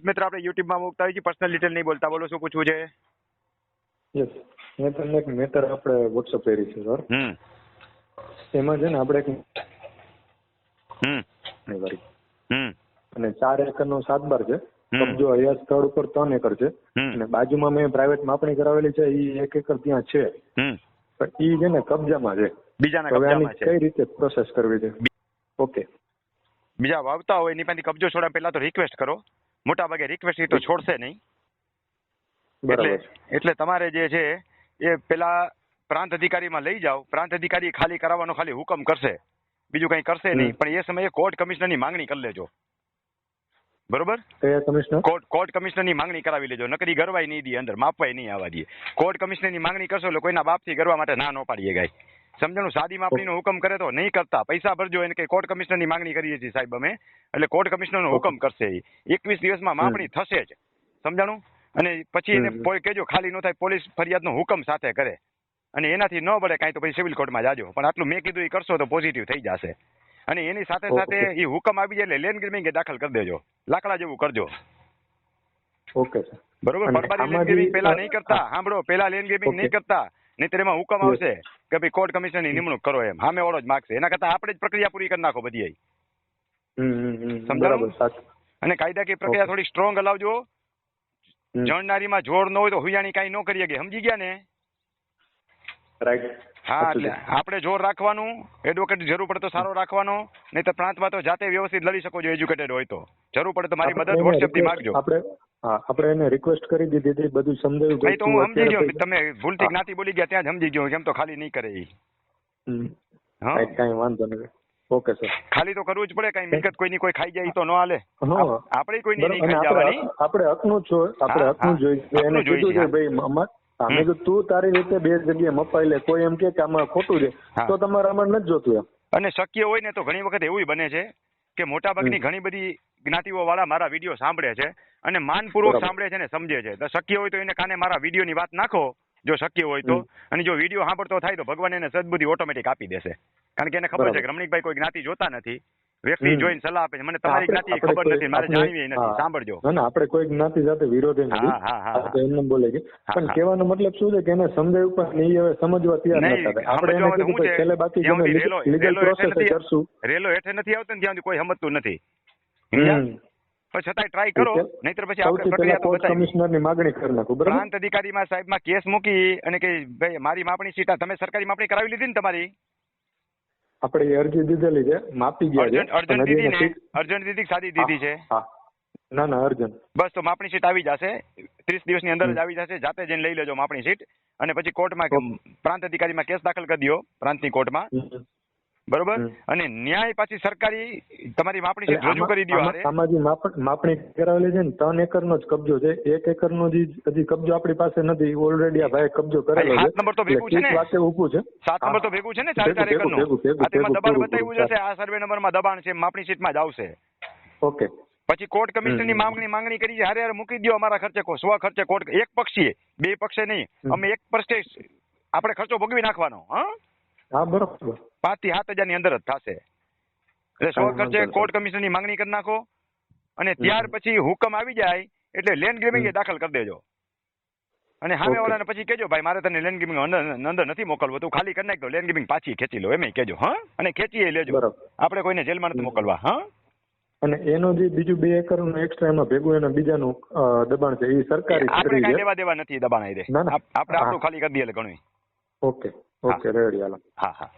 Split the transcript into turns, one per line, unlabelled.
મિત્ર આપણે યુટ્યુબમાં મુકતા હોય છે પર્સનલ ડિટેલ નહીં બોલતા. બોલો શું પૂછવું છે?
યસ મેં તમને એક મેટર આપણે વોટ્સઅપ કરી છે સર
હમ.
એમાં છે ને આપણે એક
હમ. હમ.
અને ચાર એકરનો સાત બાર છે. કબજો હયાત સ્થળ ઉપર ત્રણ એકર છે. અને બાજુમાં મેં પ્રાઇવેટ માપણી કરાવેલી છે એ એક એકર ત્યાં છે.
હમ.
પણ એ છે ને કબજામાં છે.
બીજાના કબજામાં છે.
કઈ રીતે પ્રોસેસ કરવી છે? ઓકે
બીજા વાવતા હોય એની પાસે કબજો છોડા પહેલા તો રિક્વેસ્ટ કરો. મોટા ભાગે રિક્વેસ્ટ તો છોડશે નહીં. એટલે એટલે તમારે જે છે એ પેલા પ્રાંત અધિકારીમાં લઈ જાઓ. પ્રાંત અધિકારી ખાલી કરાવવાનો ખાલી હુકમ કરશે. બીજું કંઈ કરશે નહીં. પણ એ સમયે કોર્ટ કમિશનરની માંગણી કરી લેજો. બરોબર? કોર્ટ કોર્ટ કમિશનરની માંગણી કરાવી લેજો. નકરી ગરવાય નહીં દી અંદર. માપવાય નહીં આવવા દે. કોર્ટ કમિશનરની માંગણી કરશો એટલે કોઈના બાપથી ગરવા માટે ના ન પાડીએ ગાય. સમજણું? સાદી માપણીનો હુકમ કરે તો નહીં કરતા. પૈસા ભરજો એને કઈ કોર્ટ કમિશનરની માંગણી કરીએ છીએ સાહેબ અમે. એટલે કોર્ટ કમિશનરનો હુકમ કરશે એ. એકવીસ દિવસમાં માપણી થશે જ. સમજાણું? અને પછી એને કેજો ખાલી ન થાય પોલીસ ફરિયાદનો હુકમ સાથે કરે. અને એનાથી ન બળે કાંઈ તો પછી સિવિલ કોર્ટમાં જાજો. પણ આટલું મેં કીધું એ કરશો તો પોઝિટિવ થઈ જશે. અને એની સાથે સાથે એ હુકમ આવી જાય એટલે લેન ગ્રીમિંગ દાખલ કરી દેજો. લાકડા જેવું કરજો.
ઓકે સર
બરોબર?
અને
પરબારી લેન
આમાં
પહેલા નહીં કરતા. સાંભળો પેલા લેન ગેમિંગ
ઓકે.
નહીં કરતા. નહીંતર એમાં હુકમ આવશે કે ભાઈ કોર્ટ કમિશનરની નિમણૂક કરો એમ. સામે વાળો જ માગશે. એના કરતા આપણે જ પ્રક્રિયા પૂરી કરી નાખો બધી અને કાયદાકીય પ્રક્રિયા થોડી સ્ટ્રોંગ હલાવજો જણનારીમાં જોર ન હોય તો હુયાણી કાંઈ ન કરીએ કે સમજી ગયા ને?
રાઈટ
હા એટલે આપણે જોર રાખવાનું એડવોકેટ જરૂર પડે તો સારો રાખવાનો નહીં તો પ્રાંતમાં તો જાતે વ્યવસ્થિત લડી શકો છો એજ્યુકેટેડ હોય તો. જરૂર પડે તો મારી મદદ
વોટ્સએપથી
માગજો.
આપણે હા આપણે એને રિક્વેસ્ટ કરી દીધી હતી બધું સમજાવ્યું
ભાઈ તો હું સમજી ગયો. તમે ભૂલથી જ્ઞાતિ બોલી ગયા ત્યાં જ સમજી ગયો કેમ તો ખાલી નહીં કરે એ હા?
કાંઈ વાંધો નહીં. ઓકે સર
ખાલી તો કરવું જ પડે કઈ મિલકત કોઈની કોઈ ખાઈ જાય તો ન હાલે. આપણે કોઈની. નહીં ખાઈ જવાની.
આપણે હકનું છો આપણે હકનું. જોઈએ. એને કીધું
છે,
ભાઈ અમાર હા, મેં તું તારી રીતે બે જગ્યાએ મપાઈ લે કોઈ એમ કે કે આમાં ખોટું છે તો તમારે આમાં નથી જોતું એમ.
અને શક્ય હોય ને તો ઘણી વખત એવું બને છે કે મોટા ભાગની ઘણી બધી જ્ઞાતિઓ વાળા મારા વીડિયો સાંભળે છે અને માનપૂર્વક સાંભળે છે ને સમજે છે. તો શક્ય હોય તો એને કાને મારા વિડીયોની વાત નાખો જો શક્ય હોય તો. અને જો વીડિયો સાંભળતો થાય તો ભગવાન એને સદબુદ્ધિ ઓટોમેટિક આપી દેશે. કારણ કે એને ખબર છે. કે રમણીકભાઈ કોઈ જ્ઞાતિ જોતા નથી. વ્યક્તિ જોઈને સલાહ આપે છે. મને તમારી જ્ઞાતિ ખબર નથી મારે જાણવી નથી. સાંભળજો.
ના ના આપણે કોઈ જ્ઞાતિ સાથે વિરોધી નથી. એમને બોલે છે પણ કહેવાનો મતલબ શું છે કે એને સમજાવ્યું પણ નહીં હવે સમજવા તૈયાર નથી. આપણે એને કીધું કે છેલ્લે બાકી
જ્યાં
લીગલ પ્રોસેસ કરશું.
રેલો હેઠે નથી આવતો ને ત્યાં કોઈ સમજતું નથી. પણ છતાંય ટ્રાય કરો નહીતર પછી આપણે પ્રક્રિયા તો બતાવી
કમિશનરની માગણી કરી નાખું બરાબર?
પ્રાંત અધિકારીમાં સાહેબમાં કેસ મૂકી અને કે ભાઈ મારી માપણી સીટા તમે સરકારી માપણી કરાવી લીધી ને તમારી?
આપણે અરજી દીધેલી છે માપી ગયા છે
અર્જન્ટ દીધી અર્જન્ટ દીધી સાદી દીધી છે?
હા ના ના અર્જન્ટ.
બસ તો માપણી સીટ આવી જશે. ત્રીસ દિવસની અંદર જ આવી જશે. જાતે જઈને લઈ લેજો માપણી સીટ. અને પછી કોર્ટમાં પ્રાંત અધિકારીમાં કેસ દાખલ કરી દો પ્રાંતની કોર્ટમાં. બરોબર? અને ન્યાય પાછી સરકારી તમારી માપણી છે રજૂ કરી દો
આમાં- જે માપણી કરાવેલી છે ને ત્રણ એકરનો જ કબજો છે. એક એકરનો જે હજી કબજો આપણી પાસે નથી. ઓલરેડી આ ભાઈ કબજો કરેલો
સાત નંબર તો ભેગું છે ને?
વાતે ઊભું છે.
સાત નંબર તો ભેગું છે ને ચાર ચાર
એકર
આ તેમાં દબાણ બતાવ્યું જશે આ સર્વે નંબરમાં દબાણ છે માપણી સીટમાં જ આવશે.
ઓકે.
પછી કોર્ટ
કમિશનની
માંગણી માંગણી કરી છે હારે હારે મૂકી દો અમારા ખર્ચે સ્વ ખર્ચે કોર્ટ એક પક્ષીએ બે પક્ષે નહીં. અમે એક પક્ષે આપણે ખર્ચો ભોગવી નાખવાનો હા?
હા બરોબર.
પાંચથી સાત હજારની અંદર જ થશે. એટલે
કાંઈ
ખર્ચે કોર્ટ કમિશનની માંગણી કરી નાખો અને ત્યાર પછી હુકમ આવી જાય એટલે લેન્ડ ગ્રેમિંગ. દાખલ કરી દેજો. અને સામે વાળાને પછી કેજો ભાઈ મારે તને લેન્ડ ગેમિંગ અંદર નથી મોકલવું તું ખાલી કરી નાખજો લેન્ડ ગેમિંગ પાછી ખેંચી લો એમ કેજો હા? અને ખેંચી લેજો. આપણે કોઈને જેલમાં નથી મોકલવા હા?
અને એનો જે બીજું બે એકરનું એક્સ્ટ્રા એમાં ભેગું એના બીજાનું દબાણ છે એ સરકારી
આપણે કઈ લેવા દેવા નથી દબાણ આવી
ના, ના.
આપણે આપણું ખાલી કરી દઈએ ઘણું
ઓકે ઓકે રેડી હાલો.
હા હા.